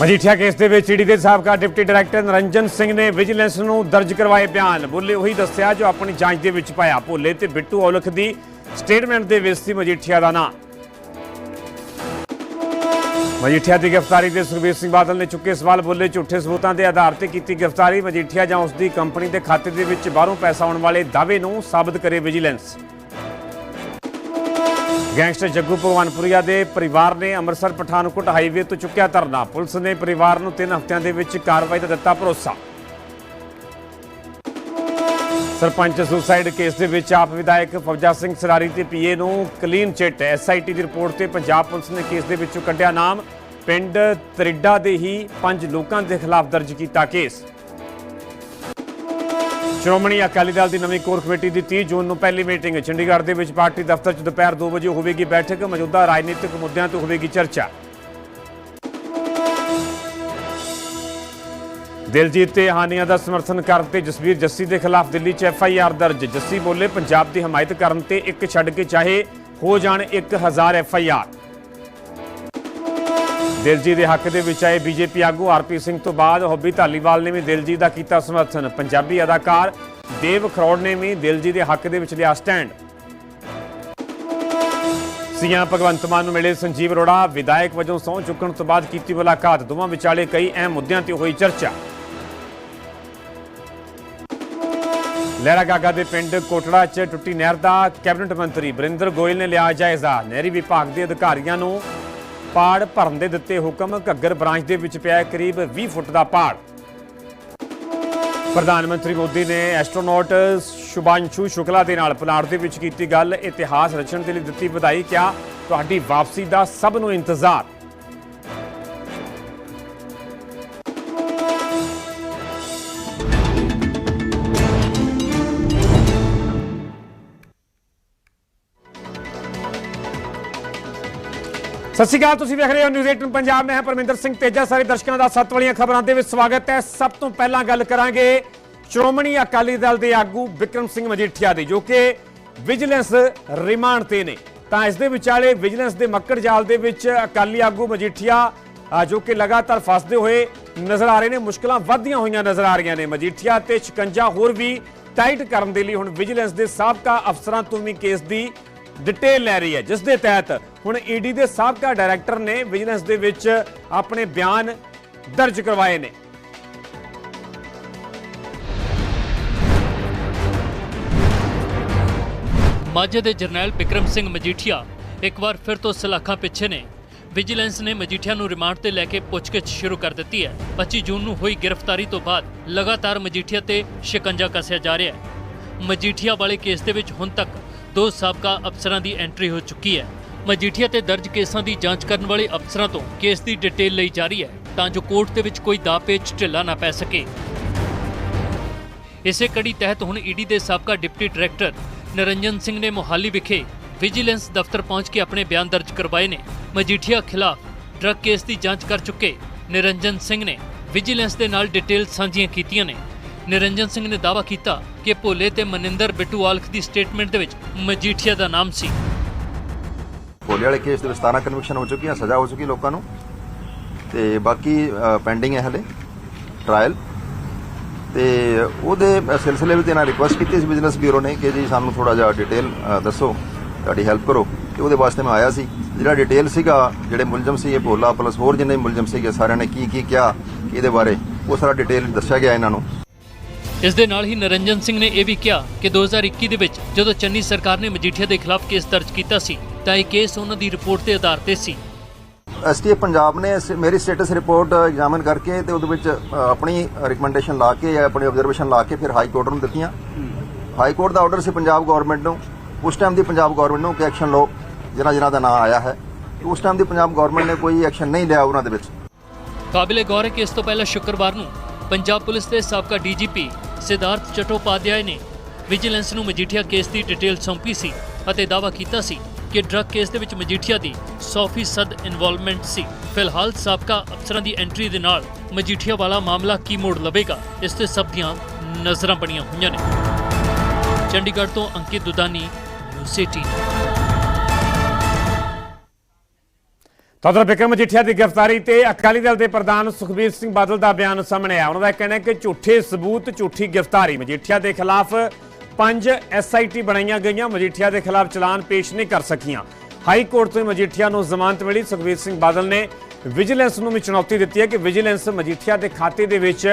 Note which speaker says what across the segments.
Speaker 1: Majithia case ਦੇ ਵਿੱਚ ED ਦੇ ਸਾਬਕਾ ਡਿਪਟੀ ਡਾਇਰੈਕਟਰ ਨਰਿੰਜਨ ਸਿੰਘ ਨੇ ਵਿਜੀਲੈਂਸ ਨੂੰ ਦਰਜ ਕਰਵਾਏ ਬਿਆਨ। ਬੋਲੇ ਉਹੀ ਦੱਸਿਆ ਜੋ ਆਪਣੀ ਜਾਂਚ ਦੇ ਵਿੱਚ ਪਾਇਆ। ਭੋਲੇ ਤੇ ਬਿੱਟੂ ਔਲਖ ਦੀ ਸਟੇਟਮੈਂਟ ਦੇ ਵਿੱਚ ਸੀ ਮਜੀਠੀਆ ਦਾ ਨਾਂ। ਮਜੀਠੀਆ ਦੀ ਗ੍ਰਿਫਤਾਰੀ ਦੇ ਸੁਖਬੀਰ ਸਿੰਘ ਬਾਦਲ ਨੇ ਚੁੱਕੇ ਸਵਾਲ। ਬੋਲੇ ਝੂਠੇ ਸਬੂਤਾਂ ਦੇ ਆਧਾਰ ਤੇ ਕੀਤੀ ਗ੍ਰਿਫਤਾਰੀ। ਮਜੀਠੀਆ ਜਾਂ ਉਸ ਦੀ ਕੰਪਨੀ ਦੇ ਖਾਤੇ ਦੇ ਵਿੱਚ ਬਾਹਰੋਂ ਪੈਸਾ ਆਉਣ ਵਾਲੇ ਦਾਅਵੇ ਨੂੰ ਸਾਬਤ ਕਰੇ ਵਿਜੀਲੈਂਸ। ਗੈਂਗਸਟਰ ਜੱਗੂ ਭਗਵਾਨਪੁਰੀਆ ਦੇ ਪਰਿਵਾਰ ਨੇ ਅੰਮ੍ਰਿਤਸਰ ਪਠਾਨਕੋਟ ਹਾਈਵੇ ਤੋਂ ਚੁੱਕਿਆ ਧਰਨਾ। ਪੁਲਿਸ ਨੇ ਪਰਿਵਾਰ ਨੂੰ 3 ਹਫ਼ਤਿਆਂ ਦੇ ਵਿੱਚ ਕਾਰਵਾਈ ਦਾ ਦਿੱਤਾ ਭਰੋਸਾ। ਸਰਪੰਚ ਸੁਸਾਈਡ ਕੇਸ ਦੇ ਵਿੱਚ ਆਪ ਵਿਧਾਇਕ ਫੌਜਾ ਸਿੰਘ ਸਰਾਰੀ ਤੇ ਪੀਏ ਨੂੰ ਕਲੀਨ ਚਿੱਟ। ਐਸਆਈਟੀ ਦੀ ਰਿਪੋਰਟ ਤੇ ਪੰਜਾਬ ਪੁਲਿਸ ਨੇ ਕੇਸ ਦੇ ਵਿੱਚੋਂ ਕੱਢਿਆ ਨਾਮ। ਪਿੰਡ ਤਰਿੱਡਾ ਦੇ ਹੀ ਪੰਜ ਲੋਕਾਂ ਦੇ ਖਿਲਾਫ ਦਰਜ ਕੀਤਾ ਕੇਸ। ਸ਼੍ਰੋਮਣੀ ਅਕਾਲੀ ਦਲ ਦੀ ਨਵੀਂ ਕੋਰ ਕਮੇਟੀ ਦੀ 30 ਜੂਨ ਨੂੰ ਪਹਿਲੀ ਮੀਟਿੰਗ ਚੰਡੀਗੜ੍ਹ ਦੇ ਵਿੱਚ ਪਾਰਟੀ ਦਫ਼ਤਰ 'ਚ ਦੁਪਹਿਰ 2 ਵਜੇ ਹੋਵੇਗੀ ਬੈਠਕ, ਮੌਜੂਦਾ ਰਾਜਨੀਤਿਕ ਮੁੱਦਿਆਂ ਤੇ ਹੋਵੇਗੀ ਚਰਚਾ। ਦਿਲਜੀਤ ਤੇ ਹਾਨੀਆਂ ਦਾ ਸਮਰਥਨ ਕਰਨ ਤੇ ਜਸਵੀਰ ਜੱਸੀ ਦੇ ਖਿਲਾਫ ਦਿੱਲੀ 'ਚ ਐਫ ਆਈ ਆਰ ਦਰਜ। ਜੱਸੀ ਬੋਲੇ, ਪੰਜਾਬ ਦੀ ਹਮਾਇਤ ਕਰਨ ਤੇ ਇੱਕ ਛੱਡ ਕੇ ਚਾਹੇ, ਹੋ ਜਾਣ 1000 ਐਫ ਆਈ ਆਰ। ਦਿਲਜੀਤ ਦੇ ਹੱਕ ਦੇ ਵਿੱਚ ਆਏ ਬੀਜੇਪੀ ਆਗੂ ਆਰਪੀ ਸਿੰਘ ਤੋਂ ਬਾਅਦ ਹੌਬੀ ਧਾਲੀਵਾਲ ਨੇ ਵੀ ਦਿਲਜੀਤ ਦਾ ਕੀਤਾ ਸਮਰਥਨ। ਪੰਜਾਬੀ ਅਦਾਕਾਰ ਦੇਵ ਖਰੋੜ ਨੇ ਵੀ ਦਿਲਜੀਤ ਦੇ ਹੱਕ ਦੇ ਵਿੱਚ ਲਿਆ ਸਟੈਂਡ। ਸੀਐਮ ਭਗਵੰਤ ਮਾਨ ਨੂੰ ਮਿਲੇ ਸੰਜੀਵ ਅਰੋੜਾ, ਵਿਧਾਇਕ ਵਜੋਂ ਸਹੁੰ ਚੁੱਕਣ ਤੋਂ ਬਾਅਦ ਕੀਤੀ ਮੁਲਾਕਾਤ। ਦੋਵਾਂ ਵਿਚਾਲੇ ਕਈ ਅਹਿਮ ਮੁੱਦਿਆਂ ਤੇ ਹੋਈ ਚਰਚਾ। ਲਹਿਰਾ ਗਾਗਾ ਦੇ ਪਿੰਡ ਕੋਟੜਾ 'ਚ ਟੁੱਟੀ ਨਹਿਰ ਦਾ ਕੈਬਨਿਟ ਮੰਤਰੀ ਬਰਿੰਦਰ ਗੋਇਲ ਨੇ ਲਿਆ ਜਾਇਜ਼ਾ। ਨਹਿਰੀ ਵਿਭਾਗ ਦੇ ਅਧਿਕਾਰੀਆਂ ਨੂੰ ਪਾੜ ਭਰਨ ਦੇ ਦਿੱਤੇ ਹੁਕਮ ਘੱਗਰ ਬ੍ਰਾਂਚ ਦੇ ਵਿੱਚ ਪਿਆ ਕਰੀਬ 20 ਫੁੱਟ ਦਾ ਪਾੜ। ਪ੍ਰਧਾਨ ਮੰਤਰੀ ਮੋਦੀ ਨੇ ਐਸਟਰੋਨੌਟ ਸ਼ੁਭਾਂਸ਼ੂ ਸ਼ੁਕਲਾ ਦੇ ਨਾਲ ਪਲਾਟ ਦੇ ਵਿੱਚ ਕੀਤੀ ਗੱਲ, ਇਤਿਹਾਸ ਰਚਣ ਦੇ ਲਈ ਦਿੱਤੀ ਵਧਾਈ ਕਿਹਾ, ਤੁਹਾਡੀ ਵਾਪਸੀ ਦਾ ਸਭ ਨੂੰ ਇੰਤਜ਼ਾਰ। ਸਤਿ ਸ਼੍ਰੀ ਅਕਾਲ, ਤੁਸੀਂ ਵੇਖ ਰਹੇ ਹੋ ਨਿਊਜ਼ 18 ਪੰਜਾਬ ਮੈਂ ਹਾਂ ਪਰਮਿੰਦਰ ਸਿੰਘ ਤੇਜਾ। ਸਾਰੇ ਦਰਸ਼ਕਾਂ ਦਾ ਸੱਤ ਵਾਲੀਆਂ ਖਬਰਾਂ ਦੇ ਵਿੱਚ ਸਵਾਗਤ ਹੈ। ਸਭ ਤੋਂ ਪਹਿਲਾਂ ਗੱਲ ਕਰਾਂਗੇ ਸ਼੍ਰੋਮਣੀ ਅਕਾਲੀ ਦਲ ਦੇ ਆਗੂ ਵਿਕਰਮ ਸਿੰਘ ਮਜੀਠੀਆ ਦੀ, ਜੋ ਕਿ ਵਿਜੀਲੈਂਸ ਰਿਮਾਂਡ ਤੇ ਨੇ। ਤਾਂ ਇਸ ਦੇ ਵਿਚਾਲੇ ਵਿਜੀਲੈਂਸ ਦੇ ਮੱਕੜ ਜਾਲ ਦੇ ਵਿੱਚ ਅਕਾਲੀ ਆਗੂ ਮਜੀਠੀਆ ਜੋ ਕਿ ਲਗਾਤਾਰ ਫਸਦੇ ਹੋਏ ਨਜ਼ਰ ਆ ਰਹੇ ਨੇ, ਮੁਸ਼ਕਲਾਂ ਵੱਧਦੀਆਂ ਹੋਈਆਂ ਨਜ਼ਰ ਆ ਰਹੀਆਂ ਨੇ। ਮਜੀਠੀਆ ਤੇ ਸ਼ਿਕੰਜਾ ਹੋਰ ਵੀ ਟਾਈਟ ਕਰਨ ਦੇ ਲਈ ਹੁਣ ਵਿਜੀਲੈਂਸ ਦੇ ਸਾਬਕਾ ਅਫਸਰਾਂ ਤੋਂ ਵੀ ਕੇਸ ਦੀ ਡਿਟੇਲ ਲੈ ਰਹੀ ਹੈ। ਜਿਸ ਦੇ ਤਹਿਤ ਹੁਣ ਈਡੀ ਦੇ ਸਾਬਕਾ ਡਾਇਰੈਕਟਰ ਨੇ ਵਿਜੀਲੈਂਸ ਦੇ ਵਿੱਚ ਆਪਣੇ ਬਿਆਨ ਦਰਜ ਕਰਵਾਏ ਨੇ।
Speaker 2: ਮਾਝੇ ਦੇ ਜਰਨੈਲ ਬਿਕਰਮ ਸਿੰਘ ਮਜੀਠੀਆ ਇੱਕ ਵਾਰ ਫਿਰ ਤੋਂ ਸਲਾਖਾਂ ਪਿੱਛੇ ਨੇ। ਵਿਜੀਲੈਂਸ ਨੇ ਮਜੀਠੀਆ ਨੂੰ ਰਿਮਾਂਡ ਤੇ ਲੈ ਕੇ ਪੁੱਛਗਿੱਛ ਸ਼ੁਰੂ ਕਰ ਦਿੱਤੀ ਹੈ। 25 ਜੂਨ ਨੂੰ ਹੋਈ ਗ੍ਰਿਫਤਾਰੀ ਤੋਂ ਬਾਅਦ ਲਗਾਤਾਰ ਮਜੀਠੀਆ ਤੇ ਸ਼ਿਕੰਜਾ ਕੱਸਿਆ ਜਾ ਰਿਹਾ ਹੈ। ਮਜੀਠੀਆ ਵਾਲੇ ਕੇਸ ਦੇ ਵਿੱਚ ਹੁਣ ਤੱਕ ਦੋ ਸਾਬਕਾ ਅਫਸਰਾਂ ਦੀ ਐਂਟਰੀ ਹੋ ਚੁੱਕੀ ਹੈ। ਮਜੀਠੀਆ ਤੇ ਦਰਜ ਕੇਸਾਂ ਦੀ ਜਾਂਚ ਕਰਨ ਵਾਲੇ ਅਫਸਰਾਂ ਤੋਂ ਕੇਸ ਦੀ ਡਿਟੇਲ ਲਈ ਜਾ ਰਹੀ ਹੈ, ਤਾਂ ਜੋ ਕੋਰਟ ਦੇ ਵਿੱਚ ਕੋਈ ਦਾਅ ਪੇਚ ਢਿੱਲਾ ਨਾ ਪੈ ਸਕੇ। ਇਸੇ ਕੜੀ ਤਹਿਤ ਹੁਣ ਈਡੀ ਦੇ ਸਾਬਕਾ ਡਿਪਟੀ ਡਾਇਰੈਕਟਰ ਨਰਿੰਜਨ ਸਿੰਘ ਨੇ ਮੋਹਾਲੀ ਵਿਖੇ ਵਿਜੀਲੈਂਸ ਦਫ਼ਤਰ ਪਹੁੰਚ ਕੇ ਆਪਣੇ ਬਿਆਨ ਦਰਜ ਕਰਵਾਏ ਨੇ। ਮਜੀਠੀਆ ਖਿਲਾਫ ਡਰੱਗ ਕੇਸ ਦੀ ਜਾਂਚ ਕਰ ਚੁੱਕੇ ਨਿਰੰਜਨ ਸਿੰਘ ਨੇ ਵਿਜੀਲੈਂਸ ਦੇ ਨਾਲ ਡਿਟੇਲ ਸਾਂਝੀਆਂ ਕੀਤੀਆਂ ਨੇ। ਨਿਰੰਜਨ ਸਿੰਘ ਨੇ ਦਾਅਵਾ ਕੀਤਾ ਕਿ ਭੋਲੇ ਤੇ ਮਨਿੰਦਰ ਬਿੱਟੂ ਆਲਖ ਦੀ ਸਟੇਟਮੈਂਟ ਦੇ ਵਿੱਚ ਮਜੀਠੀਆ ਦਾ ਨਾਮ ਸੀ।
Speaker 3: ਭੋਲੇ ਵਾਲੇ ਕੇਸ ਦੇ ਵਿੱਚ 17 ਕਨਵਿਕਸ਼ਨ ਹੋ ਚੁੱਕੀਆਂ, ਸਜ਼ਾ ਹੋ ਚੁੱਕੀ ਲੋਕਾਂ ਨੂੰ। ਤੇ ਬਾਕੀ ਪੈਂਡਿੰਗ ਹੈ ਹਲੇ ਟ੍ਰਾਇਲ ਤੇ ਉਹਦੇ ਸਿਲਸਿਲੇ ਵਿੱਚ ਇਹਨਾਂ ਰਿਕੁਐਸਟ ਕੀਤੀ ਸੀ ਬਿਜ਼ਨਸ ਬਿਊਰੋ ਨੇ ਕਿ ਜੀ ਸਾਨੂੰ ਥੋੜਾ ਜਿਹਾ ਡਿਟੇਲ ਦੱਸੋ, ਤੁਹਾਡੀ ਹੈਲਪ ਕਰੋ। ਤੇ ਉਹਦੇ ਵਾਸਤੇ ਮੈਂ ਆਇਆ ਸੀ। ਜਿਹੜਾ ਡਿਟੇਲ ਸੀਗਾ, ਜਿਹੜੇ ਮੁਲਜ਼ਮ ਸੀ, ਇਹ ਭੋਲਾ ਪਲਸ ਹੋਰ ਜਿੰਨੇ ਮੁਲਜ਼ਮ ਸੀਗੇ, ਸਾਰਿਆਂ ਨੇ ਕੀ ਕੀ ਕਿਹਾ ਇਹਦੇ ਬਾਰੇ, ਉਹ ਸਾਰਾ ਡਿਟੇਲ ਦੱਸਿਆ ਗਿਆ ਇਹਨਾਂ ਨੂੰ।
Speaker 2: ਇਸ ਦੇ ਨਾਲ ਹੀ ਨਿਰੰਜਨ ਸਿੰਘ ਨੇ ਇਹ ਵੀ ਕਿਹਾ ਕਿ 2021 ਦੇ ਵਿੱਚ ਜਦੋਂ ਚੰਨੀ ਸਰਕਾਰ ਨੇ ਮਜੀਠੀਆ ਦੇ ਖਿਲਾਫ ਕੇਸ ਦਰਜ ਕੀਤਾ ਸੀ ਤਾਂ ਇਹ ਕੇਸ ਉਹਨਾਂ ਦੀ ਰਿਪੋਰਟ ਦੇ ਆਧਾਰ ਤੇ ਸੀ।
Speaker 3: ਐਸਟੀਐਫ ਪੰਜਾਬ ਨੇ ਮੇਰੀ ਸਟੇਟਸ ਰਿਪੋਰਟ ਐਗਜ਼ਾਮਿਨ ਕਰਕੇ ਤੇ ਉਹਦੇ ਵਿੱਚ ਆਪਣੀ ਰਿਕਮੈਂਡੇਸ਼ਨ ਲਾ ਕੇ ਜਾਂ ਆਪਣੀ ਆਬਜ਼ਰਵੇਸ਼ਨ ਲਾ ਕੇ ਫਿਰ ਹਾਈ ਕੋਰਟ ਨੂੰ ਦਿੱਤੀਆਂ। ਹਾਈ ਕੋਰਟ ਦਾ ਆਰਡਰ ਸੀ ਪੰਜਾਬ ਗਵਰਨਮੈਂਟ ਨੂੰ। ਉਸ ਟਾਈਮ ਦੀ ਪੰਜਾਬ ਗਵਰਨਮੈਂਟ ਨੂੰ ਕਿ ਐਕਸ਼ਨ ਲਓ ਜਿਨ੍ਹਾਂ ਜਿਨ੍ਹਾਂ ਦਾ ਨਾਮ ਆਇਆ ਹੈ। ਉਸ ਟਾਈਮ ਦੀ ਪੰਜਾਬ ਗਵਰਨਮੈਂਟ ਨੇ ਕੋਈ ਐਕਸ਼ਨ ਨਹੀਂ ਲਿਆ ਉਹਨਾਂ ਦੇ ਵਿੱਚ।
Speaker 2: ਕਾਬਿਲੇ ਗੌਰ ਹੈ ਕਿ ਇਸ ਤੋਂ ਪਹਿਲਾਂ ਸ਼ੁੱਕਰਵਾਰ ਨੂੰ ਪੰਜਾਬ ਪੁਲਿਸ ਦੇ ਸਾਬਕਾ ਡੀਜੀਪੀ ਸਿਧਾਰਥ ਚਟੋਪਾਧਿਆਏ ਨੇ ਵਿਜੀਲੈਂਸ ਨੂੰ ਮਜੀਠੀਆ ਕੇਸ ਦੀ ਡਿਟੇਲ ਸੌਂਪੀ ਸੀ ਅਤੇ ਦਾਅਵਾ ਕੀਤਾ ਸੀ ਕਿ ਡਰੱਗ ਕੇਸ ਦੇ ਵਿੱਚ ਮਜੀਠੀਆ ਦੀ 100% ਇਨਵੋਲਵਮੈਂਟ ਸੀ। ਫਿਲਹਾਲ ਸਾਬਕਾ ਅਫਸਰਾਂ ਦੀ ਐਂਟਰੀ ਦੇ ਨਾਲ ਮਜੀਠੀਆ ਵਾਲਾ ਮਾਮਲਾ ਕੀ ਮੋੜ ਲਵੇਗਾ, ਇਸ ਤੇ ਸਭ ਦੀਆਂ ਨਜ਼ਰਾਂ ਬਣੀਆਂ ਹੋਈਆਂ ਨੇ। ਚੰਡੀਗੜ੍ਹ ਤੋਂ ਅੰਕਿਤ ਦੁਦਾਨੀ, ਨਿਊਜ਼ 18
Speaker 1: ਤਦਰ ਬਿਕਰਮ ਮਜੀਠੀਆ ਦੀ ਗ੍ਰਿਫਤਾਰੀ ਤੇ ਅਕਾਲੀ ਦਲ ਦੇ ਪ੍ਰਧਾਨ ਸੁਖਬੀਰ ਸਿੰਘ ਬਾਦਲ ਦਾ ਬਿਆਨ ਸਾਹਮਣੇ ਆਇਆ। ਉਹਨਾਂ ਦਾ ਕਹਿਣਾ ਹੈ ਕਿ ਝੂਠੇ ਸਬੂਤ, ਝੂਠੀ ਗ੍ਰਿਫਤਾਰੀ ਮਜੀਠੀਆ ਦੇ ਖਿਲਾਫ ਪੰਜ ਐਸਆਈਟੀ ਬਣਾਈਆਂ ਗਈਆਂ। ਮਜੀਠੀਆ ਦੇ ਖਿਲਾਫ ਚਲਾਨ ਪੇਸ਼ ਨਹੀਂ ਕਰ ਸਕੀਆਂ। ਹਾਈ ਕੋਰਟ ਤੋਂ ਮਜੀਠੀਆ ਨੂੰ ਜ਼ਮਾਨਤ ਮਿਲੀ। ਸੁਖਬੀਰ ਸਿੰਘ ਬਾਦਲ ਨੇ ਵਿਜੀਲੈਂਸ ਨੂੰ ਵੀ ਚੁਣੌਤੀ ਦਿੱਤੀ ਹੈ ਕਿ ਵਿਜੀਲੈਂਸ ਮਜੀਠੀਆ ਦੇ ਖਾਤੇ ਦੇ ਵਿੱਚ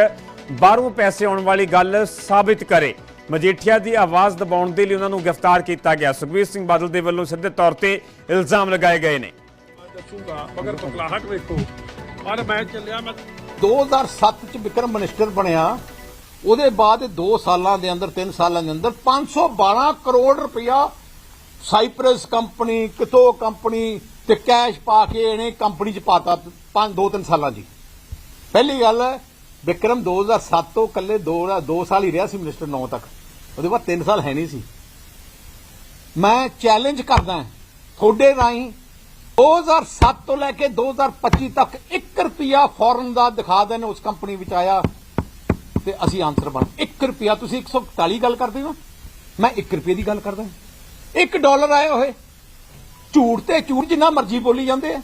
Speaker 1: ਬਾਹਰੋਂ ਪੈਸੇ ਆਉਣ ਵਾਲੀ ਗੱਲ ਸਾਬਿਤ ਕਰੇ। ਮਜੀਠੀਆ ਦੀ ਆਵਾਜ਼ ਦਬਾਉਣ ਦੇ ਲਈ ਉਹਨਾਂ ਨੂੰ ਗ੍ਰਿਫਤਾਰ ਕੀਤਾ ਗਿਆ। ਸੁਖਬੀਰ ਸਿੰਘ ਬਾਦਲ ਦੇ ਵੱਲੋਂ ਸਿੱਧੇ ਤੌਰ ਤੇ ਇਲਜ਼ਾਮ ਲਗਾਏ ਗਏ ਨੇ।
Speaker 4: ਦੱਸੂਗਾ ਮਗਰ ਬਕਲਾਹਟ ਵੇਖੋ। ਪਰ ਮੈਂ ਚੱਲਿਆ, ਮੈਂ
Speaker 5: 2007 ਚ ਵਿਕਰਮ ਮਿਨਿਸਟਰ ਬਣਿਆ। ਉਹਦੇ ਬਾਅਦ 2 ਸਾਲਾਂ ਦੇ ਅੰਦਰ 3 ਸਾਲਾਂ ਦੇ ਅੰਦਰ 512 ਕਰੋੜ ਰੁਪਇਆ ਸਾਈਪ੍ਰਸ ਕੰਪਨੀ, ਕਿਤੋ ਕੰਪਨੀ ਤੇ ਕੈਸ਼ ਪਾ ਕੇ ਇਹਨੇ ਕੰਪਨੀ ਚ ਪਾਤਾ 5 2 3 ਸਾਲਾਂ ਜੀ ਪਹਿਲੀ ਗੱਲ ਹੈ, ਵਿਕਰਮ 2007 ਤੋਂ ਕੱਲੇ 2 2 ਸਾਲ ਹੀ ਰਿਹਾ ਸੀ ਮਿਨਿਸਟਰ 9 ਤੱਕ। ਉਹਦੇ ਬਾਅਦ 3 ਸਾਲ ਹੈ ਨਹੀਂ ਸੀ। ਮੈਂ ਚੈਲੰਜ ਕਰਦਾ ਤੁਹਾਡੇ ਰਾਹੀਂ 2007 ਤੋਂ ਲੈ ਕੇ 2025 ਤੱਕ 1 ਰੁਪਿਆ ਫੋਰਨ ਦਾ ਦਿਖਾ ਦੇਣ ਉਸ ਕੰਪਨੀ ਵਿੱਚ ਆਇਆ। ਤੇ ਅਸੀਂ ਆਨਸਰ ਬਣ 1 ਰੁਪਿਆ, ਤੁਸੀਂ 141 ਗੱਲ ਕਰਦੇ ਹੋ? ਮੈਂ 1 ਰੁਪਏ ਦੀ ਗੱਲ ਕਰਦਾ 1 ਡਾਲਰ ਆਏ ਹੋਏ। ਝੂਠ ਤੇ ਝੂਠ ਜਿੰਨਾ ਮਰਜ਼ੀ ਬੋਲੀ ਜਾਂਦੇ ਆ।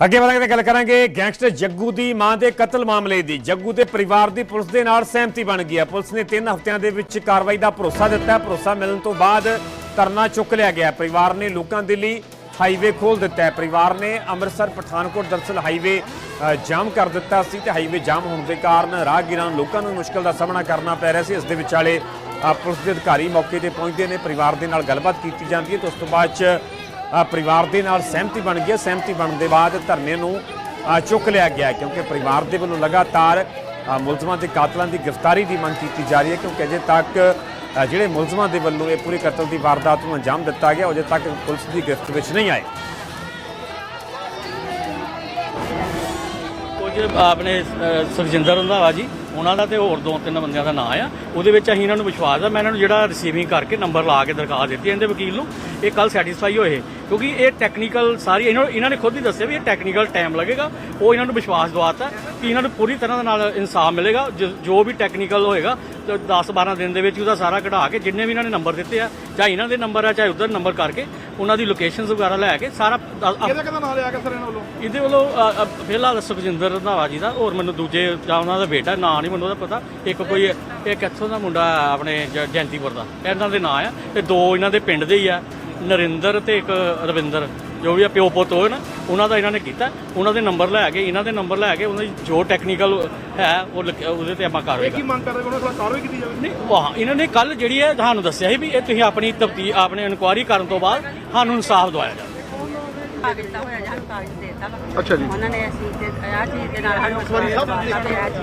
Speaker 1: ਅੱਗੇ ਵਧਾਂਗੇ ਤੇ ਗੱਲ ਕਰਾਂਗੇ। ਗੈਂਗਸਟਰ ਜੱਗੂ ਦੀ ਮਾਂ ਦੇ ਕਤਲ ਮਾਮਲੇ ਦੀ। ਜੱਗੂ ਦੇ ਪਰਿਵਾਰ ਦੀ ਪੁਲਿਸ ਦੇ ਨਾਲ ਸਹਿਮਤੀ ਬਣ ਗਈ ਹੈ। ਪੁਲਿਸ ਨੇ 3 ਹਫ਼ਤਿਆਂ ਦੇ ਵਿੱਚ ਕਾਰਵਾਈ ਦਾ ਭਰੋਸਾ ਦਿੱਤਾ। ਭਰੋਸਾ ਮਿਲਣ ਤੋਂ ਬਾਅਦ ਧਰਨਾ ਚੁੱਕ ਲਿਆ ਗਿਆ। ਪਰਿਵਾਰ ਨੇ ਲੋਕਾਂ ਦੇ ਲਈ ਹਾਈਵੇ ਖੋਲ ਦਿੱਤਾ ਹੈ। ਪਰਿਵਾਰ ਨੇ ਅੰਮ੍ਰਿਤਸਰ, ਪਠਾਨਕੋਟ ਦਰਸਲ ਹਾਈਵੇ ਜਾਮ ਕਰ ਦਿੱਤਾ ਸੀ ਤੇ ਹਾਈਵੇ ਜਾਮ ਹੋਣ ਦੇ ਕਾਰਨ ਰਾਹਗੀਰਾਂ ਲੋਕਾਂ ਨੂੰ ਮੁਸ਼ਕਲ ਦਾ ਸਾਹਮਣਾ ਕਰਨਾ ਪੈ ਰਿਹਾ ਸੀ। ਇਸ ਦੇ ਵਿਚਾਲੇ ਪੁਲਿਸ ਦੇ ਅਧਿਕਾਰੀ ਮੌਕੇ ਤੇ ਪਹੁੰਚਦੇ ਨੇ। ਪਰਿਵਾਰ ਦੇ ਨਾਲ ਗੱਲਬਾਤ ਕੀਤੀ ਜਾਂਦੀ ਹੈ ਤੇ ਉਸ ਤੋਂ ਬਾਅਦ ਚ ਪਰਿਵਾਰ ਦੇ ਨਾਲ ਸਹਿਮਤੀ ਬਣ ਗਈ ਹੈ। ਸਹਿਮਤੀ ਬਣਨ ਦੇ ਬਾਅਦ ਧਰਨੇ ਨੂੰ ਚੁੱਕ ਲਿਆ ਗਿਆ ਕਿਉਂਕਿ ਪਰਿਵਾਰ ਦੇ ਵੱਲੋਂ ਲਗਾਤਾਰ ਮੁਲਜ਼ਮਾਂ ਤੇ ਕਾਤਲਾਂ ਦੀ ਗ੍ਰਿਫਤਾਰੀ ਦੀ ਮੰਗ ਕੀਤੀ ਜਾ ਰਹੀ ਹੈ ਕਿਉਂਕਿ ਅਜੇ ਤੱਕ ਜਿਹੜੇ ਮੁਲਜ਼ਮਾਂ ਦੇ ਵੱਲੋਂ ਇਹ ਪੂਰੀ ਕਤਲ ਦੀ ਵਾਰਦਾਤ ਨੂੰ ਅੰਜਾਮ ਦਿੱਤਾ ਗਿਆ ਅਜੇ ਤੱਕ ਪੁਲਿਸ ਦੀ ਗ੍ਰਿਫਤ ਵਿੱਚ ਨਹੀਂ ਆਏ।
Speaker 6: ਕੁਝ ਆਪਣੇ ਅਹ, ਸੁਖਜਿੰਦਰ ਰੰਧਾਵਾ ਜੀ ਉਹਨਾਂ ਦਾ ਤੇ ਹੋਰ ਦੋ ਤਿੰਨ ਬੰਦਿਆਂ ਦਾ ਨਾਂ ਆ। ਉਹਦੇ ਵਿੱਚ ਅਸੀਂ ਇਹਨਾਂ ਨੂੰ ਵਿਸ਼ਵਾਸ ਆ ਮੈਂ ਇਹਨਾਂ ਨੂੰ ਜਿਹੜਾ ਰਿਸੀਵਿੰਗ ਕਰਕੇ ਨੰਬਰ ਲਾ ਕੇ ਦਰਖਾਸਤ ਦਿੱਤੀ ਇਹਦੇ ਵਕੀਲ ਨੂੰ। ਇਹ ਕੱਲ ਸੈਟੀਸਫਾਈ ਹੋਏ। ਕਿਉਂਕਿ ਇਹ ਟੈਕਨੀਕਲ ਸਾਰੀ ਇਹਨਾਂ ਇਹਨਾਂ ਨੇ ਖੁਦ ਹੀ ਦੱਸਿਆ ਵੀ ਇਹ ਟੈਕਨੀਕਲ ਟਾਈਮ ਲੱਗੇਗਾ। ਉਹ ਇਹਨਾਂ ਨੂੰ ਵਿਸ਼ਵਾਸ ਦਵਾਤਾ ਕਿ ਇਹਨਾਂ ਨੂੰ ਪੂਰੀ ਤਰ੍ਹਾਂ ਦੇ ਨਾਲ ਇਨਸਾਫ ਮਿਲੇਗਾ। ਜੋ- ਵੀ ਟੈਕਨੀਕਲ ਹੋਏਗਾ ਤੇ 10 12 ਦਿਨ ਦੇ ਵਿੱਚ ਉਹਦਾ ਸਾਰਾ ਕਢਾ ਕੇ ਜਿੰਨੇ ਵੀ ਇਹਨਾਂ ਨੇ ਨੰਬਰ ਦਿੱਤੇ ਆ ਚਾਹੇ ਇਹਨਾਂ ਦੇ ਨੰਬਰ ਆ ਚਾਹੇ ਉਧਰ ਨੰਬਰ ਕਰਕੇ ਉਹਨਾਂ ਦੀ ਲੋਕੇਸ਼ਨਸ ਵਗੈਰਾ ਲੈ ਕੇ ਸਾਰਾ
Speaker 4: ਕਿਹਦਾ ਕਿਹਦਾ ਨਾਲ ਲਿਆ ਕੇ ਸਰ ਇਹਨਾਂ ਵੱਲੋਂ?
Speaker 6: ਇਹਦੇ ਵੱਲੋਂ ਫਿਲਹਾਲ ਸੁਖਜਿੰਦਰ ਰੰਧਾਵਾ ਜੀ ਦਾ ਹੋਰ ਮੈਨੂੰ ਦੂਜੇ ਜਾਂ ਉਹਨਾਂ ਦਾ ਬੇਟਾ ਨਾਂ ਨਹੀਂ ਮੈਨੂੰ ਉਹਦਾ ਪਤਾ। ਇੱਕ ਕੋਈ ਇੱਕ ਇੱਥੋਂ ਦਾ ਮੁੰਡਾ ਆਪਣੇ ਜੈਂਤੀਪੁਰ ਦਾ। ਇਹਨਾਂ ਦੇ ਨਾਂ ਆ ਤੇ ਦੋ ਇਹਨਾਂ ਦੇ ਪਿੰਡ ਦੇ ਹੀ ਆ। ਨਰਿੰਦਰ ਤੇ ਇੱਕ ਰਵਿੰਦਰ ਜੋ ਵੀ ਆ ਪਿਓ ਪੁੱਤ ਹੋਏ ਨਾ ਉਹਨਾਂ ਦਾ ਇਹਨਾਂ ਨੇ ਕੀਤਾ। ਉਹਨਾਂ ਦੇ ਨੰਬਰ ਲੈ ਕੇ ਇਹਨਾਂ ਦੇ ਨੰਬਰ ਲੈ ਕੇ ਉਹਨਾਂ ਦੀ ਜੋ ਟੈਕਨੀਕਲ ਹੈ ਉਹ ਲਿਖ- ਉਹਦੇ ਤੇ ਆਪਾਂ ਕਾਰਵਾਈ
Speaker 4: ਕੀ ਮੰਗ ਕਰ ਰਹੇ ਉਹਨਾਂ ਖਿਲਾਫ ਕਾਰਵਾਈ ਕੀਤੀ ਜਾਵੇ?
Speaker 6: ਨਹੀਂ ਵਾਹ ਇਹਨਾਂ ਨੇ ਕੱਲ ਜਿਹੜੀ ਹੈ ਤੁਹਾਨੂੰ ਦੱਸਿਆ ਸੀ ਵੀ ਇਹ ਤੁਸੀਂ ਆਪਣੀ ਤਫਤੀ ਆਪਣੇ ਇਨਕੁਆਇਰੀ ਕਰਨ ਤੋਂ ਬਾਅਦ ਸਾਨੂੰ ਇਨਸਾਫ ਦਵਾਇਆ ਜਾਵੇ।
Speaker 7: ਦਿੱਤਾ ਹੋਇਆ ਜਾਂ ਕਾਗਜ਼ ਦੇਤਾ ਵਾ।
Speaker 4: ਅੱਛਾ ਜੀ।
Speaker 7: ਉਹਨਾਂ ਨੇ ਅਸੀਂ ਤੇ ਆ ਚੀਜ਼ ਦੇ ਨਾਲ ਸਾਨੂੰ ਸਵਾਲ ਕਰਦੇ ਆ ਜੀ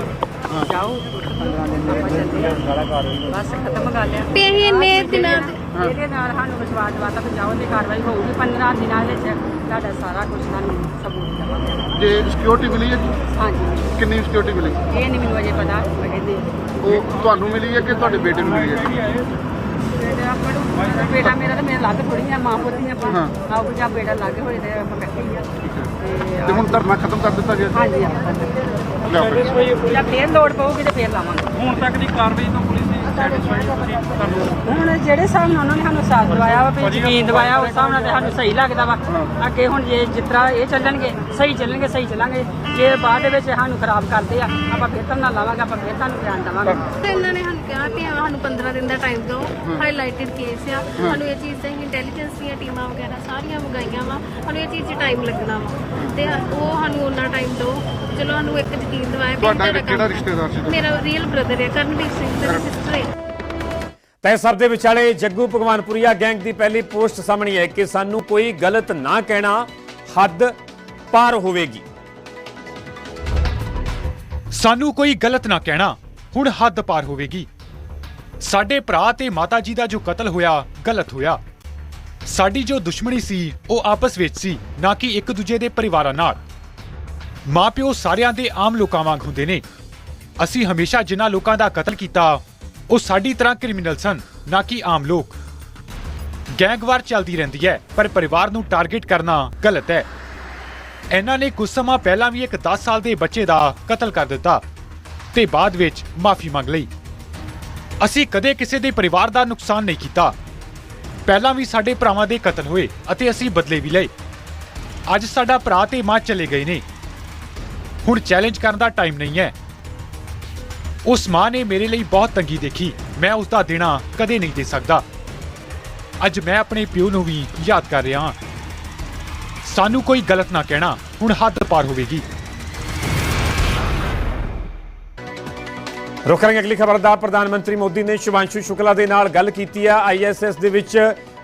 Speaker 7: ਜਾਓ 15 ਦਿਨ ਦੇ ਬਸ ਖਤਮ ਗੱਲ ਆ
Speaker 8: ਤੇ ਇਹ ਇੰਨੇ ਦਿਨਾਂ ਦੇ
Speaker 7: ਇਹਦੇ ਨਾਲ ਸਾਨੂੰ ਵਿਸ਼ਵਾਸ ਦਵਾਤਾ ਕਿ ਜਾਓ ਤੇ ਕਾਰਵਾਈ ਹੋਊਗੀ 15 ਦਿਨਾਂ ਵਿੱਚ ਤੁਹਾਡਾ ਸਾਰਾ ਕੁਝ ਸਾਨੂੰ ਸਬੂਤ ਦੇਵਾਂਗੇ।
Speaker 4: ਜੇ ਸਿਕਿਉਰਿਟੀ ਮਿਲੀ ਹੈ ਜੀ?
Speaker 7: ਹਾਂਜੀ।
Speaker 4: ਕਿੰਨੀ ਸਿਕਿਉਰਿਟੀ ਮਿਲੀ?
Speaker 7: ਇਹ ਨਹੀਂ ਮੈਨੂੰ ਅਜੇ ਪਤਾ
Speaker 4: ਉਹ ਤੁਹਾਨੂੰ ਮਿਲੀ ਹੈ ਕਿ ਤੁਹਾਡੇ ਬੇਟੇ ਨੂੰ ਮਿਲੀ ਹੈ?
Speaker 7: ਬੇਟਾ ਮੇਰਾ ਤੇ ਮੇਰੇ ਲੱਗ ਥੋੜੀ ਆ ਮਾਂ ਪੁੱਤੀ ਆਪਾਂ। ਆਪ ਜਾਂ ਬੇਟਾ ਲੱਗ ਹੋਏ ਤੇ ਆਪਾਂ ਇਕੱਠੇ ਹੀ ਆ। ਤੇ
Speaker 4: ਤੇ ਹੁਣ ਧਰਨਾ ਖਤਮ ਕਰ ਦਿੱਤਾ ਗਿਆ।
Speaker 7: ਹਾਂਜੀ ਆਪਾਂ ਜਾਂ ਫੇਰ ਲੋੜ ਪਊਗੀ ਤੇ ਫੇਰ ਲਾਵਾਂਗੇ।
Speaker 6: ਹੁਣ ਤੱਕ ਦੀ ਕਾਰਵਾਈ ਤੋਂ ਪੁਲਿਸ ਦੀ
Speaker 7: ਹੁਣ ਜਿਹੜੇ ਹਿਸਾਬ ਨਾਲ ਉਹਨਾਂ ਨੇ ਸਾਨੂੰ ਸਾਥ ਦਵਾਇਆ ਵਾ ਵੀ ਜ਼ਮੀਨ ਦਵਾਇਆ ਉਸ ਹਿਸਾਬ ਨਾਲ ਤੇ ਸਾਨੂੰ ਸਹੀ ਲੱਗਦਾ ਵਾ। ਅੱਗੇ ਹੁਣ ਜੇ ਜਿਸ ਤਰ੍ਹਾਂ ਇਹ ਚੱਲਣਗੇ ਸਹੀ ਚੱਲਣਗੇ ਸਹੀ ਚੱਲਾਂਗੇ। ਜੇ ਬਾਅਦ ਦੇ ਵਿੱਚ ਸਾਨੂੰ ਖਰਾਬ ਕਰਦੇ ਆ ਆਪਾਂ ਫਿਰ ਧਰਨਾ ਲਾਵਾਂਗੇ ਆਪਾਂ ਫਿਰ ਤੁਹਾਨੂੰ ਬਿਆਨ ਦੇਵਾਂਗੇ।
Speaker 8: ਤੇ ਇਹਨਾਂ ਨੇ ਸਾਨੂੰ ਕਿਹਾ ਕਿ ਸਾਨੂੰ 15 ਦਿਨ ਦਾ ਟਾਈਮ ਦਿਓ ਹਾਈਲਾਈਟਡ ਕੇਸ ਆ। ਸਾਨੂੰ ਇਹ ਚੀਜ਼ ਤੇ ਇੰਟੈਲੀਜੈਂਸ ਦੀਆਂ ਟੀਮਾਂ ਵਗੈਰਾ ਸਾਰੀਆਂ ਮੰਗਾਈਆਂ ਵਾ। ਸਾਨੂੰ ਇਹ ਚੀਜ਼ 'ਚ ਟਾਈਮ ਲੱਗਣਾ ਵਾ। ਤੇ ਉਹ ਸਾਨੂੰ ਉਹਨਾਂ ਟਾਈਮ ਦਿਓ। ਚਲੋ ਸਾਨੂੰ ਇੱਕ ਯਕੀਨ ਦਿਵਾਇਆ ਵੀ
Speaker 4: ਤੁਹਾਡਾ
Speaker 8: ਤੁਹਾਡਾ
Speaker 4: ਕਿਹੜਾ
Speaker 8: ਕੰਮ-
Speaker 4: ਰਿਸ਼ਤੇਦਾਰ ਸੀ ਤੁਹਾਡਾ?
Speaker 8: ਮੇਰਾ ਰੀਅਲ ਬ੍ਰਦਰ ਹੈ ਕਰਨਵੀਰ ਸਿੰਘ ਮੇਰੀ ਸਿਸਟਰ ਹੈ
Speaker 1: ਤੈ ਸਭ ਦੇ ਵਿਚਾਲੇ ਜੱਗੂ ਭਗਵਾਨਪੁਰੀਆ ਗੈਂਗ ਦੀ ਪਹਿਲੀ ਪੋਸਟ ਸਾਹਮਣੇ ਹੈ ਕਿ ਸਾਨੂੰ ਕੋਈ ਗਲਤ ਨਾ ਕਹਿਣਾ ਹੱਦ ਪਾਰ ਹੋਵੇਗੀ।
Speaker 9: ਸਾਨੂੰ ਕੋਈ ਗਲਤ ਨਾ ਕਹਿਣਾ ਹੁਣ ਹੱਦ ਪਾਰ ਹੋਵੇਗੀ। ਸਾਡੇ ਭਰਾ ਤੇ ਮਾਤਾ ਜੀ ਦਾ ਜੋ ਕਤਲ ਹੋਇਆ, ਗਲਤ ਹੋਇਆ। ਸਾਡੀ ਜੋ ਦੁਸ਼ਮਣੀ ਸੀ, ਉਹ ਆਪਸ ਵਿੱਚ ਸੀ, ਨਾ ਕਿ ਇੱਕ ਦੂਜੇ ਦੇ ਪਰਿਵਾਰਾਂ ਨਾਲ। ਮਾਪਿਓ ਸਾਰਿਆਂ ਦੇ ਆਮ ਲੋਕਾਂ ਵਾਂਗ ਹੁੰਦੇ ਨੇ। ਅਸੀਂ ਹਮੇਸ਼ਾ ਜਿਨ੍ਹਾਂ ਲੋਕਾਂ ਦਾ ਕਤਲ ਕੀਤਾ, ਉਹ ਸਾਡੀ ਤਰ੍ਹਾਂ ਕ੍ਰਿਮੀਨਲ ਸਨ, ਨਾ ਕਿ ਆਮ ਲੋਕ। ਗੈਂਗਵਾਰ ਚੱਲਦੀ ਰਹਿੰਦੀ ਹੈ, ਪਰ ਪਰਿਵਾਰ ਨੂੰ ਟਾਰਗੇਟ ਕਰਨਾ ਗਲਤ ਹੈ। ਇਹਨਾਂ ਨੇ ਕੁਝ ਸਮਾਂ ਪਹਿਲਾਂ ਵੀ ਇੱਕ 10 ਸਾਲ ਦੇ ਬੱਚੇ ਦਾ ਕਤਲ ਕਰ ਦਿੱਤਾ, ਤੇ ਬਾਅਦ ਵਿੱਚ ਮਾਫੀ ਮੰਗ ਲਈ। ਅਸੀਂ ਕਦੇ ਕਿਸੇ ਦੇ ਪਰਿਵਾਰ ਦਾ ਨੁਕਸਾਨ ਨਹੀਂ ਕੀਤਾ। ਪਹਿਲਾਂ ਵੀ ਸਾਡੇ ਭਰਾਵਾਂ ਦੇ ਕਤਲ ਹੋਏ ਅਤੇ ਅਸੀਂ ਬਦਲੇ ਵੀ ਲਏ। ਅੱਜ ਸਾਡਾ ਭਰਾ ਤੇ ਮਾਂ ਚਲੇ ਗਏ ਨੇ। ਹੁਣ ਚੈਲੰਜ ਕਰਨ ਦਾ ਟਾਈਮ ਨਹੀਂ ਹੈ। ਉਸ ਮਾਂ ਨੇ ਮੇਰੇ ਲਈ ਬਹੁਤ ਤੰਗੀ ਦੇਖੀ। ਮੈਂ ਉਸ ਦਾ ਦੇਣਾ ਕਦੇ ਨਹੀਂ ਦੇ ਸਕਦਾ। ਅੱਜ ਮੈਂ ਆਪਣੇ ਪਿਓ ਨੂੰ ਵੀ ਯਾਦ ਕਰ ਰਿਹਾ ਹਾਂ। ਸਾਨੂੰ ਕੋਈ ਗਲਤ ਨਾ ਕਹਿਣਾ। ਹੁਣ ਹੱਦ ਪਾਰ ਹੋਵੇਗੀ।
Speaker 1: ਰੁਕ ਕਰਾਂਗੇ ਅਗਲੀ ਖਬਰ ਦਾ ਪ੍ਰਧਾਨ ਮੰਤਰੀ ਮੋਦੀ ਨੇ ਸ਼ੁਭਾਂਸ਼ੂ ਸ਼ੁਕਲਾ ਦੇ ਨਾਲ ਗੱਲ ਕੀਤੀ ਆ ਆਈਐਸਐਸ ਦੇ ਵਿੱਚ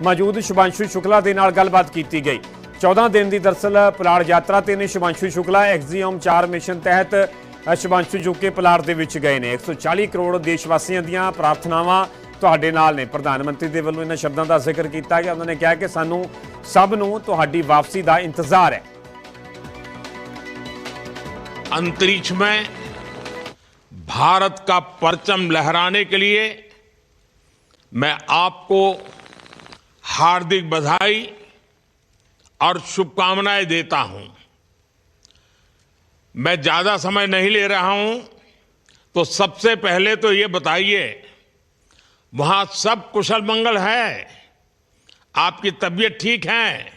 Speaker 1: ਮੌਜੂਦ ਸ਼ੁਭਾਂਸ਼ੂ ਸ਼ੁਕਲਾ ਦੇ ਨਾਲ ਗੱਲਬਾਤ ਕੀਤੀ ਗਈ 14 ਦਿਨ ਦੀ ਦਰਸਲ ਪੁਲਾੜ ਯਾਤਰਾ ਤੇ ਨੇ ਸ਼ੁਭਾਂਸ਼ੂ ਸ਼ੁਕਲਾ ਐਕਸੀਓਮ 4 ਮਿਸ਼ਨ ਤਹਿਤ ਅ, ਸ਼ੁਭਾਂਸ਼ੂ ਜੁਕੇ ਪੁਲਾੜ ਦੇ ਵਿੱਚ ਗਏ ਨੇ 140 ਕਰੋੜ ਦੇਸ਼ ਵਾਸੀਆਂ ਦੀਆਂ ਪ੍ਰਾਰਥਨਾਵਾਂ ਤੁਹਾਡੇ ਨਾਲ ਨੇ ਪ੍ਰਧਾਨ ਮੰਤਰੀ ਦੇ ਵੱਲੋਂ ਇਹਨਾਂ ਸ਼ਬਦਾਂ ਦਾ ਜ਼ਿਕਰ ਕੀਤਾ ਗਿਆ ਉਹਨਾਂ ਨੇ ਕਿਹਾ ਕਿ ਸਾਨੂੰ ਸਭ ਨੂੰ ਤੁਹਾਡੀ ਵਾਪਸੀ ਦਾ ਇੰਤਜ਼ਾਰ ਹੈ
Speaker 4: अंतरिक्ष में भारत का परचम लहराने के लिए मैं आपको हार्दिक बधाई और शुभकामनाएँ देता हूँ। मैं ज़्यादा समय नहीं ले रहा हूँ तो सबसे पहले तो ये बताइए, वहाँ सब कुशल मंगल है? आपकी तबीयत ठीक है?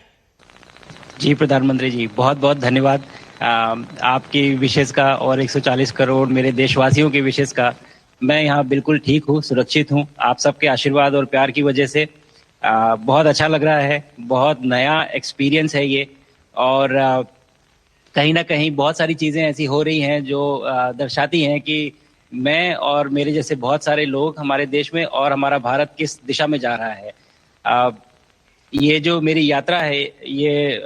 Speaker 10: जी, प्रधानमंत्री जी बहुत बहुत धन्यवाद। आपकी विशेष का और 140 करोड़ मेरे देशवासियों की विशेष का मैं यहाँ बिल्कुल ठीक हूँ सुरक्षित हूँ। आप सबके आशीर्वाद और प्यार की वजह से अ, बहुत अच्छा लग रहा है बहुत नया एक्सपीरियंस है ये। और अ, कहीं ना कहीं बहुत सारी चीज़ें ऐसी हो रही हैं जो अ, दर्शाती हैं कि मैं और मेरे जैसे बहुत सारे लोग हमारे देश में और हमारा भारत किस दिशा में जा रहा है। ये जो मेरी यात्रा है ये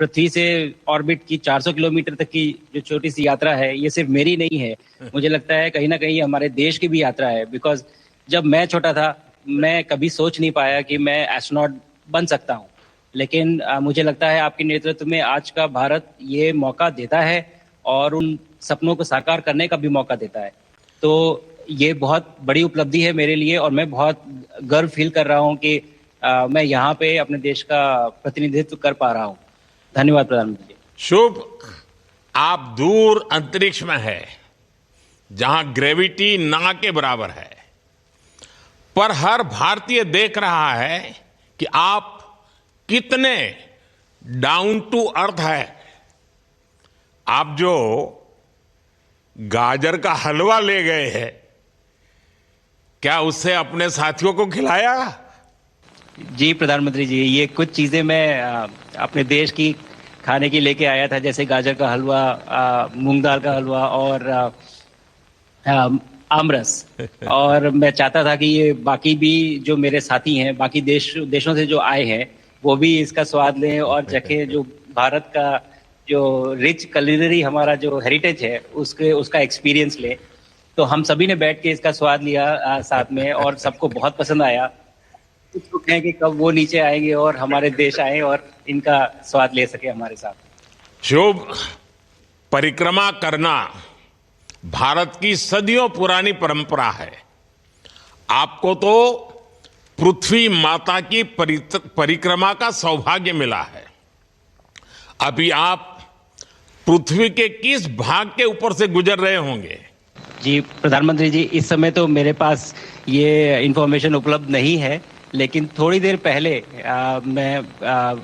Speaker 10: पृथ्वी से ऑर्बिट की 400 किलोमीटर तक की जो छोटी सी यात्रा है ये सिर्फ़ मेरी नहीं है। मुझे लगता है कहीं ना कहीं हमारे देश की भी यात्रा है बिकॉज़ जब मैं छोटा था मैं कभी सोच नहीं पाया कि मैं एस्ट्रोनॉट बन सकता हूँ। लेकिन अ, मुझे लगता है आपके नेतृत्व में आज का भारत ये मौका देता है और उन सपनों को साकार करने का भी मौका देता है। तो ये बहुत बड़ी उपलब्धि है मेरे लिए और मैं बहुत गर्व फील कर रहा हूँ कि अ, मैं यहाँ पे अपने देश का प्रतिनिधित्व कर पा रहा हूँ। धन्यवाद प्रधानमंत्री
Speaker 4: शुभ, आप दूर अंतरिक्ष में है, जहाँ ग्रेविटी ना के बराबर है। पर हर भारतीय देख रहा है कि आप कितने डाउन टू अर्थ है। आप जो गाजर का हलवा ले गए हैं, क्या उससे अपने साथियों को खिलाया?
Speaker 10: जी प्रधानमंत्री जी ये कुछ चीज़ें मैं अपने देश की खाने की लेके आया था जैसे गाजर का हलवा मूंग दाल का हलवा और आमरस। और मैं चाहता था कि ये बाकी भी जो मेरे साथी हैं बाकी देश देशों से जो आए हैं वो भी इसका स्वाद लें और चखें जो भारत का जो रिच कलिनरी हमारा जो हेरिटेज है उसके उसका एक्सपीरियंस लें। तो हम सभी ने बैठ के इसका स्वाद लिया अ, साथ में और सबको बहुत पसंद आया। लोग हैं कि कब वो नीचे आएँगे और हमारे देश आए और इनका स्वाद ले सके हमारे साथ।
Speaker 4: शुभ परिक्रमा करना भारत की सदियों पुरानी परंपरा है आपको तो पृथ्वी माता की परिक्रमा का सौभाग्य मिला है। अभी आप पृथ्वी के किस भाग के ऊपर से गुजर रहे होंगे?
Speaker 10: जी प्रधानमंत्री जी इस समय तो मेरे पास ये इंफॉर्मेशन उपलब्ध नहीं है। लेकिन थोड़ी देर पहले आ, मैं आ,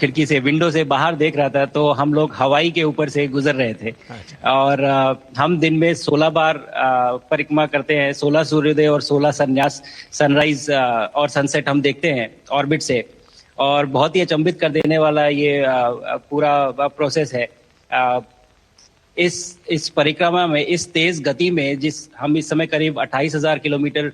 Speaker 10: खिड़की से विंडो से बाहर देख रहा था तो हम लोग हवाई के ऊपर से गुजर रहे थे। और आ, हम दिन में 16 बार परिक्रमा करते हैं। 16 सूर्योदय और 16 सन्यास सनराइज और सनसेट हम देखते हैं ऑर्बिट से। और बहुत ही अचंभित कर देने वाला ये पूरा प्रोसेस है। आ, इस इस परिक्रमा में इस तेज गति में जिस हम इस समय करीब 28,000 किलोमीटर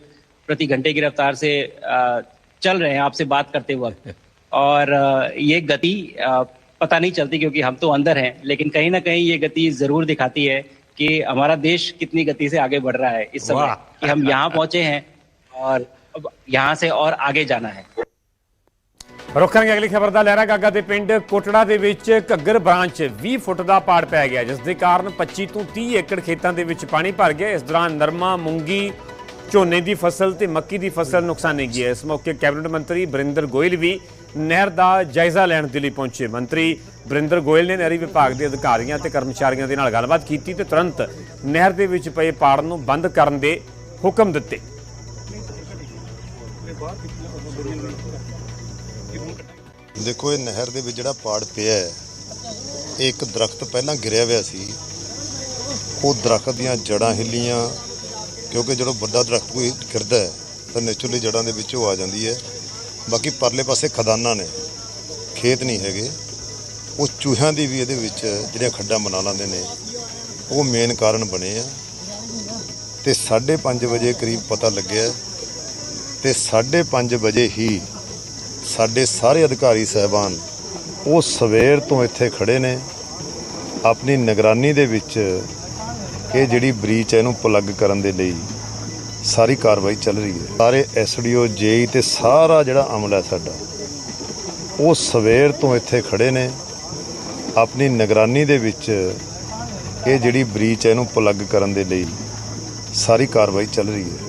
Speaker 10: प्रति घंटे की रफ्तार से अ, चल रहे हैं आपसे बात करते वक्त और अ, ये गति अ, पता नहीं चलती क्योंकि हम तो अंदर हैं लेकिन कहीं ना कहीं ये गति जरूर दिखाती है कि हमारा देश कितनी गति से आगे बढ़ रहा है इस समय
Speaker 4: वाह।
Speaker 10: कि हम यहाँ पहुंचे हैं और अब यहाँ से और आगे जाना है
Speaker 1: ਰੁਕ ਕਰਾਂਗੇ ਅਗਲੀ ਖਬਰ ਦਾ ਲਹਿਰਾ ਗਾਗਾ ਦੇ ਪਿੰਡ ਕੋਟੜਾ ਦੇ ਵਿੱਚ ਘੱਗਰ ਬ੍ਰਾਂਚ 20 ਫੁੱਟ ਦਾ ਪਾੜ ਪੈ ਗਿਆ ਜਿਸ ਦੇ ਕਾਰਨ 25 ਤੋਂ 30 ਏਕੜ ਖੇਤਾਂ ਦੇ ਵਿੱਚ ਪਾਣੀ ਭਰ ਗਿਆ ਇਸ ਦੌਰਾਨ ਨਰਮਾ ਮੂੰਗੀ ਝੋਨੇ ਦੀ ਫਸਲ ਤੇ ਮੱਕੀ ਦੀ ਫਸਲ ਨੁਕਸਾਨੀ ਗਈ ਇਸ ਮੌਕੇ ਕੈਬਨਿਟ ਮੰਤਰੀ ਬਰਿੰਦਰ ਗੋਇਲ ਵੀ ਨਹਿਰ ਦਾ ਜਾਇਜ਼ਾ ਲੈਣ ਦੇ ਲਈ ਪਹੁੰਚੇ। ਮੰਤਰੀ ਬਰਿੰਦਰ ਗੋਇਲ ਨੇ ਨਹਿਰੀ ਵਿਭਾਗ ਦੇ ਅਧਿਕਾਰੀਆਂ ਤੇ ਕਰਮਚਾਰੀਆਂ ਦੇ ਨਾਲ ਗੱਲਬਾਤ ਕੀਤੀ ਤੇ ਤੁਰੰਤ ਨਹਿਰ ਦੇ ਵਿੱਚ ਪਏ ਪਾੜ ਨੂੰ ਬੰਦ ਕਰਨ ਦੇ ਹੁਕਮ ਦਿੱਤੇ।
Speaker 11: ਦੇਖੋ, ਇਹ ਨਹਿਰ ਦੇ ਵਿੱਚ ਜਿਹੜਾ ਪਾੜ ਪਿਆ ਹੈ ਇੱਕ ਦਰਖਤ ਪਹਿਲਾਂ ਗਿਰਿਆ ਹੋਇਆ ਸੀ। ਉਹ ਦਰਖਤ ਦੀਆਂ ਜੜਾਂ ਹਿੱਲੀਆਂ ਕਿਉਂਕਿ ਜਦੋਂ ਵੱਡਾ ਦਰਖਤ ਕੋਈ ਗਿਰਦਾ ਹੈ, ਤਾਂ ਨੇਚਰਲੀ ਜੜਾਂ ਦੇ ਵਿੱਚ ਉਹ ਆ ਜਾਂਦੀ ਹੈ। ਬਾਕੀ ਪਰਲੇ ਪਾਸੇ ਖਦਾਨਾਂ ਨੇ, ਖੇਤ ਨਹੀਂ ਹੈਗੇ। ਉਹ ਚੂਹਿਆਂ ਦੀ ਵੀ ਇਹਦੇ ਵਿੱਚ ਜਿਹੜੀਆਂ ਖੱਡਾਂ ਬਣਾ ਲੈਂਦੇ ਨੇ, ਉਹ ਮੇਨ ਕਾਰਨ ਬਣੇ ਆ। ਤੇ 5:30 ਵਜੇ ਕਰੀਬ ਪਤਾ ਲੱਗਿਆ, ਤੇ 5:30 ਵਜੇ ਹੀ ਸਾਡੇ ਸਾਰੇ ਅਧਿਕਾਰੀ ਸਹਿਬਾਨ ਉਹ ਸਵੇਰ ਤੋਂ ਇੱਥੇ ਖੜੇ ਨੇ। ਆਪਣੀ ਨਿਗਰਾਨੀ ਦੇ ਵਿੱਚ ਇਹ ਜਿਹੜੀ ਬ੍ਰੀਚ ਹੈ ਇਹਨੂੰ ਪਲੱਗ ਕਰਨ ਦੇ ਲਈ ਸਾਰੀ ਕਾਰਵਾਈ ਚੱਲ ਰਹੀ ਹੈ। ਸਾਰੇ ਐਸਡੀਓ ਜੇਈ ਤੇ ਸਾਰਾ ਜਿਹੜਾ ਅਮਲ ਹੈ ਸਾਡਾ, ਉਹ ਸਵੇਰ ਤੋਂ ਇੱਥੇ ਖੜੇ ਨੇ। ਆਪਣੀ ਨਿਗਰਾਨੀ ਦੇ ਵਿੱਚ ਇਹ ਜਿਹੜੀ ਬ੍ਰੀਚ ਹੈ ਇਹਨੂੰ ਪਲੱਗ ਕਰਨ ਦੇ ਲਈ ਸਾਰੀ ਕਾਰਵਾਈ ਚੱਲ ਰਹੀ ਹੈ।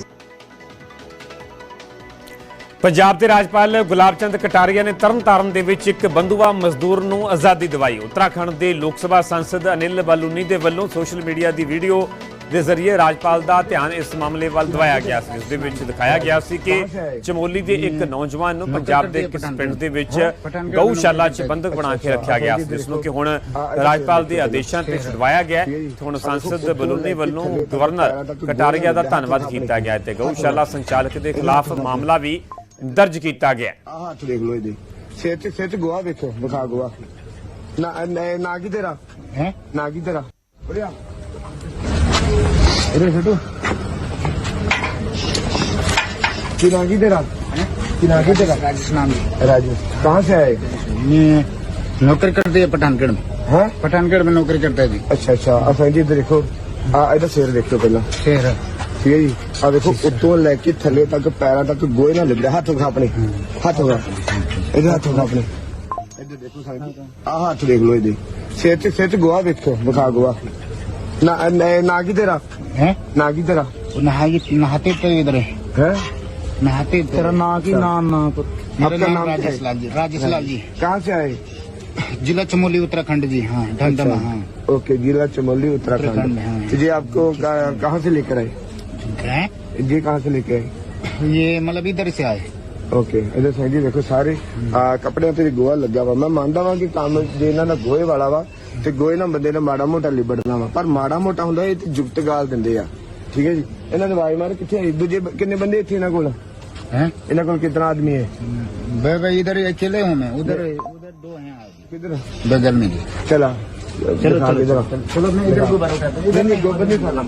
Speaker 1: ਪੰਜਾਬ ਦੇ ਰਾਜਪਾਲ ਗੁਲਾਬ ਚੰਦ ਕਟਾਰੀਆ ਨੇ ਤਰਨਤਾਰਨ ਦੇ ਵਿੱਚ ਇੱਕ ਬੰਦੂਆ ਮਜ਼ਦੂਰ ਨੂੰ ਆਜ਼ਾਦੀ ਦਿਵਾਈ। ਉੱਤਰਾਖੰਡ ਦੇ ਲੋਕ ਸਭਾ ਸੰਸਦ ਅਨਿਲ ਬਾਲੂਨੀ ਦੇ ਵੱਲੋਂ ਸੋਸ਼ਲ ਮੀਡੀਆ ਦੀ ਵੀਡੀਓ ਦੇ ਜ਼ਰੀਏ ਰਾਜਪਾਲ ਦਾ ਧਿਆਨ ਇਸ ਮਾਮਲੇ ਵੱਲ ਦਿਵਾਇਆ ਗਿਆ ਸੀ। ਇਸ ਦੇ ਵਿੱਚ ਦਿਖਾਇਆ ਗਿਆ ਸੀ ਕਿ ਚਮੋਲੀ ਦੇ ਇੱਕ ਨੌਜਵਾਨ ਨੂੰ ਪੰਜਾਬ ਦੇ ਕਿਸ ਪਿੰਡ ਦੇ ਵਿੱਚ ਗਊਸ਼ਾਲਾ 'ਚ ਬੰਦਕ ਬਣਾ ਕੇ ਰੱਖਿਆ ਗਿਆ ਸੀ ਜਿਸ ਨੂੰ ਕਿ ਹੁਣ ਰਾਜਪਾਲ ਦੇ ਆਦੇਸ਼ਾਂ ਤੇ ਛੁਡਵਾਇਆ ਗਿਆ। ਹੁਣ ਸੰਸਦ ਬਲੂਨੀ ਵੱਲੋਂ ਗਵਰਨਰ ਕਟਾਰੀਆ ਦਾ ਧੰਨਵਾਦ ਕੀਤਾ ਗਿਆ ਤੇ ਗਊਸ਼ਾਲਾ ਸੰਚਾਲਕ ਦੇ ਖਿਲਾਫ ਮਾਮਲਾ ਵੀ ਦਰਜ ਕੀਤਾ ਗਿਆ ਹੈ।
Speaker 12: ਆਹ ਹੱਥ ਦੇਖ ਲਓ ਇਹਦੇ ਸਿਰ ਤੇ ਸਿਰ ਤੇ ਗੋਆ ਵੇਖੋ ਵਿਖਾ ਗੋਆ ਨਾ ਨਾ- ਨਾ ਕੀ ਤੇਰਾ ਹੈ ਨਾ ਕੀ ਤੇਰਾ ਉਰਿਆ ਉਰੇ ਛੱਡੋ ਕੀ ਨਾ ਕੀ ਤੇਰਾ ਕੀ ਨਾ ਕੀ ਤੇਰਾ
Speaker 13: राजेश नाम है।
Speaker 12: राजू कहाँ से आए
Speaker 13: ये नौकरी करते हैं पठानगढ़ में
Speaker 12: हैं
Speaker 13: पठानगढ़ में नौकरी करता है जी
Speaker 12: ਅੱਛਾ ਅੱਛਾ ਆ ਫੈਂਜੀ ਜੀ ਇੱਧਰ ਦੇਖੋ ਆ ਇਹਦਾ ਸਿਰ ਦੇਖੋ ਪਹਿਲਾਂ
Speaker 13: शहर
Speaker 12: ਠੀਕ ਹੈ ਜੀ ਆ ਦੇਖੋ ਉੱਤੋਂ ਲੈ ਕੇ ਥੱਲੇ ਤੱਕ ਪੈਰਾਂ ਤੱਕ ਗੋਏ ਨਾਲ ਲੱਗਦਾ ਹੱਥ ਵਿਖਾ ਆਪਣੇ ਹੱਥ ਵਿਖਾ ਇਹਦੇ ਹੱਥ ਵਿਖਾ ਆਪਣੇ ਇੱਧਰ ਦੇਖੋ ਸਾਈਂ ਆ ਹੱਥ ਦੇਖ ਲਓ ਇਹਦੇ ਸਿਰ ਤੇ ਸਿਰ ਤੇ ਗੋਆ ਵੇਖੋ ਵਿਖਾ ਗੋਆ ਨਾ ਨਾ- ਨਾ ਕੀ ਤੇਰਾ
Speaker 13: है
Speaker 12: ਨਾ ਕੀ ਤੇਰਾ
Speaker 13: वो नहाई नहाते तो इधर है
Speaker 12: है
Speaker 13: नहाते तो-
Speaker 12: तेरा नाम की नाम ना
Speaker 13: मेरा
Speaker 12: आपका
Speaker 13: नाम
Speaker 12: नाम
Speaker 13: राजेश
Speaker 12: क्या है?
Speaker 13: लाल जी राजेश लाल जी
Speaker 12: कहाँ से आए
Speaker 13: जिला चमोली उत्तराखंड जी हाँ धमधमा
Speaker 12: अच्छा।
Speaker 13: हाँ
Speaker 12: ओके जिला चमोली उत्तराखंड
Speaker 13: उत्तराखंड, हाँ।
Speaker 12: तो जी आपको कहाँ कहाँ से लेकर आए
Speaker 13: हैं?
Speaker 12: जी कहाँ से लेकर आए
Speaker 13: ये मतलब इधर से आए
Speaker 12: ਓਕੇ ਇਹਦੇ ਸਿੰਘ ਜੀ ਦੇਖੋ ਸਾਰੇ ਆ ਕੱਪੜਿਆਂ ਤੇ ਵੀ ਗੋਹਾ ਲੱਗਾ ਵਾ ਮੈਂ ਮੰਨਦਾ ਵਾਂ ਕਿ ਕੰਮ ਜੇ ਇਹਨਾਂ ਦਾ ਗੋਹੇ ਵਾਲਾ ਵਾ ਤੇ ਗੋਹੇ ਨਾਲ ਬੰਦੇ ਨੇ ਮਾੜਾ ਮੋਟਾ ਲਿਬੜਨਾ ਵਾ ਪਰ ਮਾੜਾ ਮੋਟਾ ਹੁੰਦਾ ਇਹ ਤੇ ਜੁਗਤ ਗਾਲ ਦਿੰਦੇ ਆ ਠੀਕ ਹੈ ਜੀ ਇਹਨਾਂ ਦੇ ਆਵਾਜ਼ ਮਾਰ ਕਿੱਥੇ ਆਏ? ਦੂਜੇ ਬ- ਕਿੰਨੇ ਬੰਦੇ ਇੱਥੇ ਇਹਨਾਂ ਕੋਲ
Speaker 13: हैं?
Speaker 12: ਇਹਨਾਂ ਕੋਲ ਕਿੰਨਾ ਆਦਮੀ ਹੈ
Speaker 13: भाई भाई इधर ही अकेले हूँ मैं उधर उधर दो हैं आदमी
Speaker 12: ਕਿੱਧਰ
Speaker 13: बगल में जी
Speaker 12: ਚਲਾ
Speaker 13: चलो चलो चलो मैं इधर दोबारा उठाता हूँ
Speaker 12: ਨਹੀਂ ਨਹੀਂ ਗੋਬਰ ਨਹੀਂ ਖਾਣਾ